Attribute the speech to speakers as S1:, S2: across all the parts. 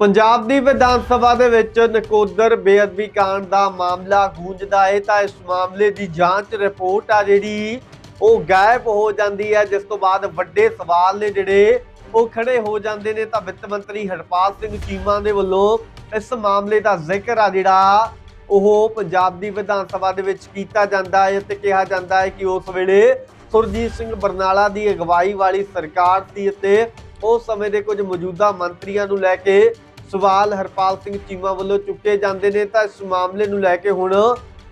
S1: ਪੰਜਾਬ ਦੀ ਵਿਧਾਨ ਸਭਾ ਦੇ ਵਿੱਚ ਨਕੋਦਰ ਬੇਅਦਬੀ ਕਾਂਡ ਦਾ ਮਾਮਲਾ ਗੂੰਜਦਾ ਹੈ ਤਾਂ ਇਸ ਮਾਮਲੇ ਦੀ ਜਾਂਚ ਰਿਪੋਰਟ ਆ ਜਿਹੜੀ, ਉਹ ਗਾਇਬ ਹੋ ਜਾਂਦੀ ਹੈ। ਜਿਸ ਤੋਂ ਬਾਅਦ ਵੱਡੇ ਸਵਾਲ ਨੇ ਜਿਹੜੇ, ਉਹ ਖੜੇ ਹੋ ਜਾਂਦੇ ਨੇ। ਤਾਂ ਵਿੱਤ ਮੰਤਰੀ ਹਰਪਾਲ ਸਿੰਘ ਚੀਮਾ ਦੇ ਵੱਲੋਂ ਇਸ ਮਾਮਲੇ ਦਾ ਜ਼ਿਕਰ ਆ ਜਿਹੜਾ, ਉਹ ਪੰਜਾਬ ਦੀ ਵਿਧਾਨ ਸਭਾ ਦੇ ਵਿੱਚ ਕੀਤਾ ਜਾਂਦਾ ਹੈ ਤੇ ਕਿਹਾ ਜਾਂਦਾ ਹੈ ਕਿ ਉਸ ਵੇਲੇ ਸੁਰਜੀਤ ਸਿੰਘ ਬਰਨਾਲਾ ਦੀ ਅਗਵਾਈ ਵਾਲੀ ਸਰਕਾਰ ਸੀ ਅਤੇ ਉਸ ਸਮੇਂ ਦੇ ਕੁਝ ਮੌਜੂਦਾ ਮੰਤਰੀਆਂ ਨੂੰ ਲੈ ਕੇ ਸਵਾਲ ਹਰਪਾਲ ਸਿੰਘ ਚੀਮਾ ਵੱਲੋਂ ਚੁੱਕੇ ਜਾਂਦੇ ਨੇ। ਤਾਂ ਇਸ ਮਾਮਲੇ ਨੂੰ ਲੈ ਕੇ ਹੁਣ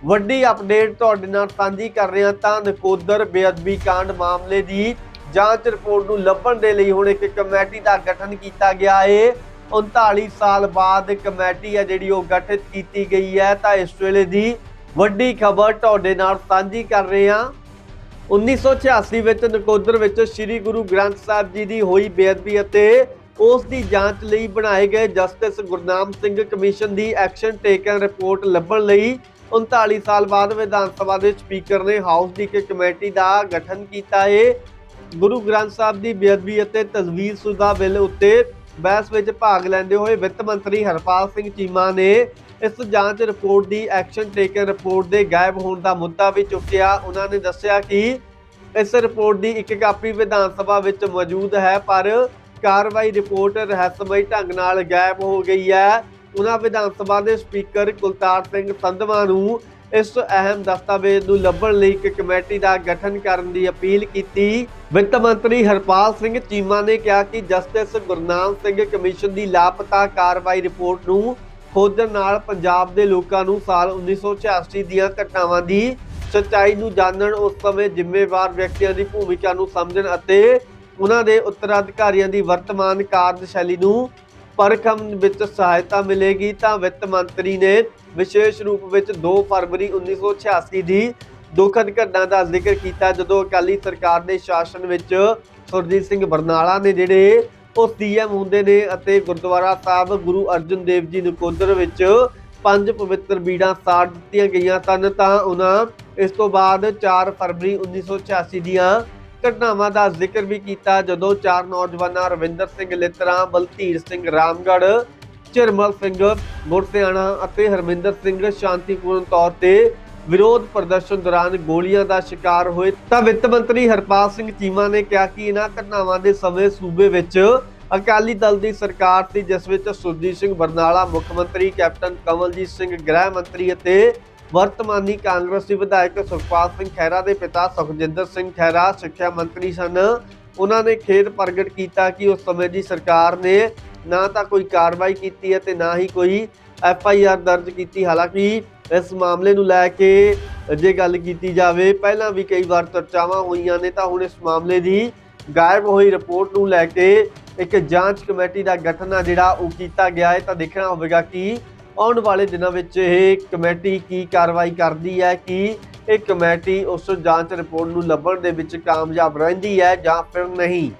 S1: ਵੱਡੀ ਅਪਡੇਟ ਤੁਹਾਡੇ ਨਾਲ ਸਾਂਝੀ ਕਰ ਰਹੇ ਹਾਂ ਤਾਂ ਨਕੋਦਰ ਬੇਅਦਬੀ ਕਾਂਡ ਮਾਮਲੇ ਦੀ ਜਾਂਚ ਰਿਪੋਰਟ ਨੂੰ ਲੱਭਣ ਦੇ ਲਈ ਹੁਣ ਇੱਕ ਕਮੇਟੀ ਦਾ ਗਠਨ ਕੀਤਾ ਗਿਆ ਏ। 39 ਸਾਲ ਬਾਅਦ ਕਮੇਟੀ ਹੈ ਜਿਹੜੀ ਉਹ ਗਠਿਤ ਕੀਤੀ ਗਈ ਹੈ। ਤਾਂ ਇਸ ਵੇਲੇ ਦੀ ਵੱਡੀ ਖਬਰ ਤੁਹਾਡੇ ਨਾਲ ਸਾਂਝੀ ਕਰ ਰਹੇ ਹਾਂ। 1986 ਵਿੱਚ ਨਕੋਦਰ ਵਿੱਚ ਸ੍ਰੀ ਗੁਰੂ ਗ੍ਰੰਥ ਸਾਹਿਬ ਜੀ ਦੀ ਹੋਈ ਬੇਅਦਬੀ ਅਤੇ ਉਸ ਦੀ ਜਾਂਚ ਲਈ ਬਣਾਏ ਗਏ ਜਸਟਿਸ ਗੁਰਨਾਮ ਸਿੰਘ ਕਮਿਸ਼ਨ ਦੀ ਐਕਸ਼ਨ ਟੇਕਨ ਰਿਪੋਰਟ ਲੱਭਣ ਲਈ 39 ਸਾਲ ਬਾਅਦ ਵਿਧਾਨ ਸਭਾ ਦੇ ਸਪੀਕਰ ਨੇ ਹਾਊਸ ਦੀ ਇੱਕ ਕਮੇਟੀ ਦਾ ਗਠਨ ਕੀਤਾ ਹੈ ਗੁਰੂ ਗ੍ਰੰਥ ਸਾਹਿਬ ਦੀ ਬੇਅਦਬੀ ਅਤੇ ਤਜਵੀਜ਼ਸ਼ੁਦਾ ਬਿੱਲ ਉੱਤੇ ਬਹਿਸ ਵਿੱਚ ਭਾਗ ਲੈਂਦੇ ਹੋਏ ਵਿੱਤ ਮੰਤਰੀ ਹਰਪਾਲ ਸਿੰਘ ਚੀਮਾ ਨੇ ਇਸ ਜਾਂਚ ਰਿਪੋਰਟ ਦੀ ਐਕਸ਼ਨ ਟੇਕਨ ਰਿਪੋਰਟ ਦੇ ਗਾਇਬ ਹੋਣ ਦਾ ਮੁੱਦਾ ਵੀ ਚੁੱਕਿਆ। ਉਹਨਾਂ ਨੇ ਦੱਸਿਆ ਕਿ ਇਸ ਰਿਪੋਰਟ ਦੀ ਇੱਕ ਕਾਪੀ ਵਿਧਾਨ ਸਭਾ ਵਿੱਚ ਮੌਜੂਦ ਹੈ, ਪਰ ਕਾਰਵਾਈ ਰਿਪੋਰਟ ਰਹੱਸਮਈ ਢੰਗ ਨਾਲ ਗਾਇਬ ਹੋ ਗਈ ਹੈ। ਉਹਨਾਂ ਵਿਧਾਨ ਸਭਾ ਦੇ ਸਪੀਕਰ ਕੁਲਤਾਰ ਸਿੰਘ ਸੰਧਵਾ ਨੂੰ ਇਸ ਅਹਿਮ ਦਸਤਾਵੇਜ਼ ਨੂੰ ਲੱਭਣ ਲਈ ਇੱਕ ਕਮੇਟੀ ਦਾ ਗਠਨ ਕਰਨ ਦੀ ਅਪੀਲ ਕੀਤੀ। ਵਿੱਤ ਮੰਤਰੀ ਹਰਪਾਲ ਸਿੰਘ ਚੀਮਾ ਨੇ ਕਿਹਾ ਕਿ ਜਸਟਿਸ ਗੁਰਨਾਮ ਸਿੰਘ ਕਮਿਸ਼ਨ ਦੀ ਲਾਪਤਾ ਕਾਰਵਾਈ ਰਿਪੋਰਟ ਨੂੰ ਖੋਜਣ ਨਾਲ ਪੰਜਾਬ ਦੇ ਲੋਕਾਂ ਨੂੰ ਸਾਲ 1986 ਦੀਆਂ ਘਟਨਾਵਾਂ ਦੀ ਸੱਚਾਈ ਨੂੰ ਜਾਣਨ, ਉਸ ਸਮੇਂ ਜ਼ਿੰਮੇਵਾਰ ਵਿਅਕਤੀਆਂ ਦੀ ਭੂਮਿਕਾ ਨੂੰ ਸਮਝਣ ਅਤੇ ਉਹਨਾਂ ਦੇ ਉੱਤਰਾਧਿਕਾਰੀਆਂ ਦੀ ਵਰਤਮਾਨ ਕਾਰਜਸ਼ੈਲੀ ਨੂੰ ਪਰਖਣ ਵਿੱਚ ਸਹਾਇਤਾ ਮਿਲੇਗੀ, ਤਾਂ ਵਿੱਤ ਮੰਤਰੀ ਨੇ ਵਿਸ਼ੇਸ਼ ਰੂਪ ਵਿੱਚ 2 ਫਰਵਰੀ 1986 ਦੀ ਦੁਖਦ ਘਟਨਾ ਦਾ ਜ਼ਿਕਰ ਕੀਤਾ, ਜਦੋਂ ਅਕਾਲੀ ਸਰਕਾਰ ਦੇ ਸ਼ਾਸਨ ਵਿੱਚ ਸੁਰਜੀਤ ਸਿੰਘ ਬਰਨਾਲਾ ਨੇ ਜਿਹੜੇ ਉਹ ਸੀਐਮ ਹੁੰਦੇ ਨੇ ਅਤੇ ਗੁਰਦੁਆਰਾ ਸਾਹਿਬ ਗੁਰੂ ਅਰਜਨ ਦੇਵ ਜੀ ਨਕੋਦਰ ਵਿੱਚ ਪੰਜ ਪਵਿੱਤਰ ਬੀੜਾਂ ਸਾੜ ਦਿੱਤੀਆਂ ਗਈਆਂ ਸਨ, ਤਾਂ ਉਹਨਾਂ ਇਸ ਤੋਂ ਬਾਅਦ 4 ਫਰਵਰੀ 1986 ਦੀਆਂ ਘਟਨਾਵਾਂ ਦਾ ਜ਼ਿਕਰ ਵੀ ਕੀਤਾ ਜਦੋਂ ਚਾਰ ਨੌਜਵਾਨਾਂ ਰਵਿੰਦਰ ਸਿੰਘ ਲਿੱਤਰਾ, ਬਲਧੀਰ ਸਿੰਘ ਰਾਮਗੜ੍ਹ ਚਰਮਲ ਸਿੰਘ ਗੁਰਸਿਆਣਾ ਅਤੇ ਹਰਮਿੰਦਰ ਸਿੰਘ ਸ਼ਾਂਤੀਪੂਰਨ ਤੌਰ ਤੇ ਵਿਰੋਧ ਪ੍ਰਦਰਸ਼ਨ ਦੌਰਾਨ ਗੋਲੀਆਂ ਦਾ ਸ਼ਿਕਾਰ ਹੋਏ ਤਾਂ ਵਿੱਤ ਮੰਤਰੀ ਹਰਪਾਲ ਸਿੰਘ ਚੀਮਾ ਨੇ ਕਿਹਾ ਕਿ ਇਹਨਾਂ ਘਟਨਾਵਾਂ ਦੇ ਸਮੇਂ ਸੂਬੇ ਵਿੱਚ ਅਕਾਲੀ ਦਲ ਦੀ ਸਰਕਾਰ ਸੀ, ਜਿਸ ਵਿੱਚ ਸੁਰਜੀਤ ਸਿੰਘ ਬਰਨਾਲਾ ਮੁੱਖ ਮੰਤਰੀ, ਕੈਪਟਨ ਕਮਲਜੀਤ ਸਿੰਘ ਗ੍ਰਹਿ ਮੰਤਰੀ ਅਤੇ ਵਰਤਮਾਨੀ ਕਾਂਗਰਸੀ ਵਿਧਾਇਕ ਸੁਖਪਾਲ ਸਿੰਘ ਖਹਿਰਾ ਦੇ ਪਿਤਾ ਸੁਖਜਿੰਦਰ ਸਿੰਘ ਖਹਿਰਾ ਸਿੱਖਿਆ ਮੰਤਰੀ ਸਨ। ਉਹਨਾਂ ਨੇ ਖੇਦ ਪ੍ਰਗਟ ਕੀਤਾ ਕਿ ਉਸ ਸਮੇਂ ਦੀ ਸਰਕਾਰ ਨੇ ਨਾ ਤਾਂ ਕੋਈ ਕਾਰਵਾਈ ਕੀਤੀ ਹੈ ਤੇ ਨਾ ਹੀ ਕੋਈ ਐਫ ਆਈ ਆਰ ਦਰਜ ਕੀਤੀ। ਹਾਲਾਂਕਿ ਇਸ ਮਾਮਲੇ ਨੂੰ ਲੈ ਕੇ ਜੇ ਗੱਲ ਕੀਤੀ ਜਾਵੇ, ਪਹਿਲਾਂ ਵੀ ਕਈ ਵਾਰ ਚਰਚਾਵਾਂ ਹੋਈਆਂ ਨੇ ਤਾਂ ਹੁਣ ਇਸ ਮਾਮਲੇ ਦੀ ਗਾਇਬ ਹੋਈ ਰਿਪੋਰਟ ਨੂੰ ਲੈ ਕੇ ਇੱਕ ਜਾਂਚ ਕਮੇਟੀ ਦਾ ਗਠਨ ਆ ਜਿਹੜਾ ਉਹ ਕੀਤਾ ਗਿਆ ਹੈ। ਤਾਂ ਦੇਖਣਾ ਹੋਵੇਗਾ ਕਿ ਆਉਣ ਵਾਲੇ ਦਿਨਾਂ ਵਿੱਚ ਇਹ ਕਮੇਟੀ ਕੀ ਕਾਰਵਾਈ ਕਰਦੀ ਹੈ, ਕਿ ਇਹ ਕਮੇਟੀ ਉਸ ਜਾਂਚ ਰਿਪੋਰਟ ਨੂੰ ਲੱਭਣ ਦੇ ਵਿੱਚ ਕਾਮਯਾਬ ਰਹਿੰਦੀ ਹੈ ਜਾਂ ਫਿਰ ਨਹੀਂ?